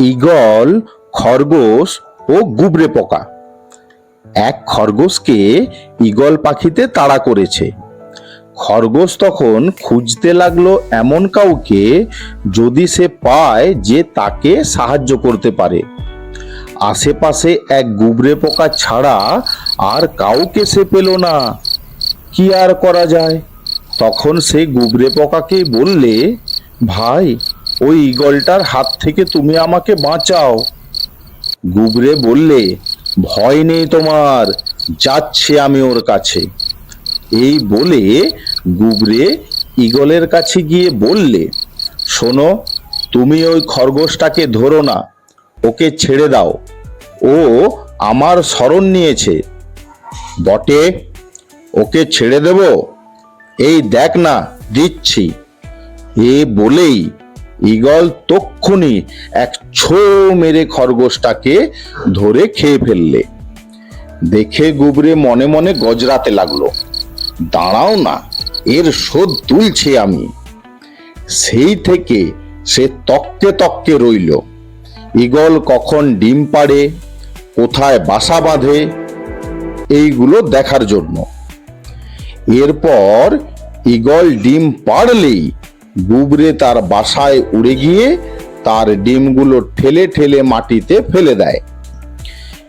Eagle খরগোশ ও গুবরে পোকা। এক খরগোশকে ঈগল পাখিতে তাড়া করেছে। খরগোশ তখন খুঁজতে লাগল এমন কাউকে যদি সে পায় যে তাকে সাহায্য করতে পারে। আশেপাশে এক গুবরে পোকা ছাড়া আর কাউকে সে পেল না। কি আর করা যায়? তখন সে গুবরে পোকাকে বললে, ভাই ওই ঈগলটার হাত থেকে তুমি আমাকে বাঁচাও। গুবরে বললে, ভয় নেই তোমার, যাচ্ছে আমি ওর কাছে। এই বলে গুবরে ঈগলের কাছে গিয়ে বললে, শোনো, তুমি ওই খরগোশটাকে ধরো না, ওকে ছেড়ে দাও। ও আমার স্মরণ নিয়েছে। বটে, ওকে ছেড়ে দেব? এই দেখ না, দিচ্ছি। এ বলেই ঈগল তক্ষুনি এক ছো মেরে খরগোশটাকে ধরে খেয়ে ফেললে। দেখে গুবরে মনে মনে গজরাতে লাগল, দাঁড়াও না, এর শোধ তুলছি আমি। সেই থেকে সে তককে তককে রইল। ঈগল কখন ডিম পাড়ে, কোথায় বাসা বাঁধে, এইগুলো দেখার জন্য। এরপর ঈগল ডিম পাড়লেই গুবরে তার বাসায় উড়ে গিয়ে তার ডিমগুলো ঠেলে ঠেলে মাটিতে ফেলে দেয়।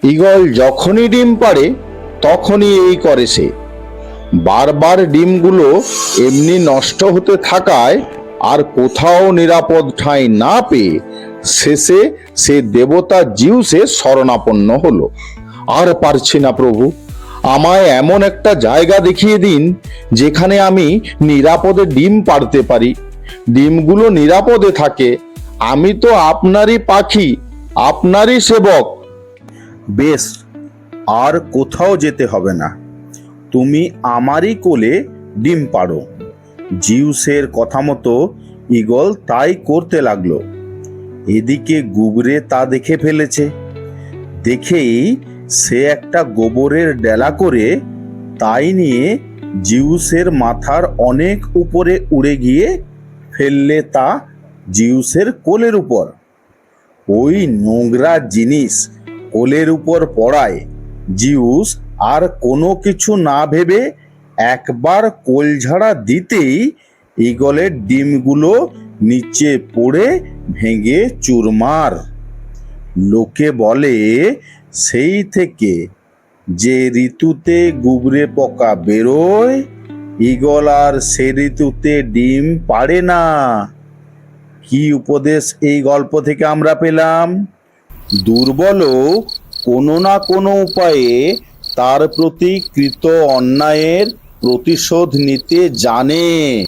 ঈগল যখনই ডিম পাড়ে, তখনই এই করে সে। বারবার ডিমগুলো এমনি নষ্ট হতে থাকায় আর কোথাও নিরাপদ ঠাঁই না পেয়ে শেষে সে দেবতা জিউসে শরণাপন্ন হলো। আর পারছি না প্রভু, আমায় এমন একটা জায়গা দেখিয়ে দিন, যেখানে আমি নিরাপদে ডিম পাড়তে পারি। ডিমগুলো নিরাপদে থাকে। আমি তো আপনারই পাখি, আপনারই সেবক। বেশ, আর কোথাও যেতে হবে না। তুমি আমারই কোলে ডিম পাড়ো। জিউসের কথা মতো ঈগল তাই করতে লাগল। এদিকে গুবরে তা দেখে ফেলেছে। দেখেই সে একটা গোবরের ডেলা করে তাই নিয়ে জিউসের মাথার অনেক উপরে উড়ে গিয়ে ফেললে তা জিউসের কোলের উপর। ওই নোংরা জিনিস কোলের উপর পড়ায়। জিউস আর কোনো কিছু না ভেবে একবার কোলঝাড়া দিতেই ঈগলের ডিমগুলো নিচে পড়ে ভেঙে চুরমার। লোকে বলে, সেই থেকে যে ঋতুতে গুবরে পোকা বেরোয় ঈগল আর সে ঋতুতে ডিম পারে না। কি উপদেশ এই গল্প থেকে আমরা পেলাম? দুর্বল কোনো না কোনো উপায়ে তার প্রতি কৃত অন্যায়ের প্রতিশোধ নিতে জানে।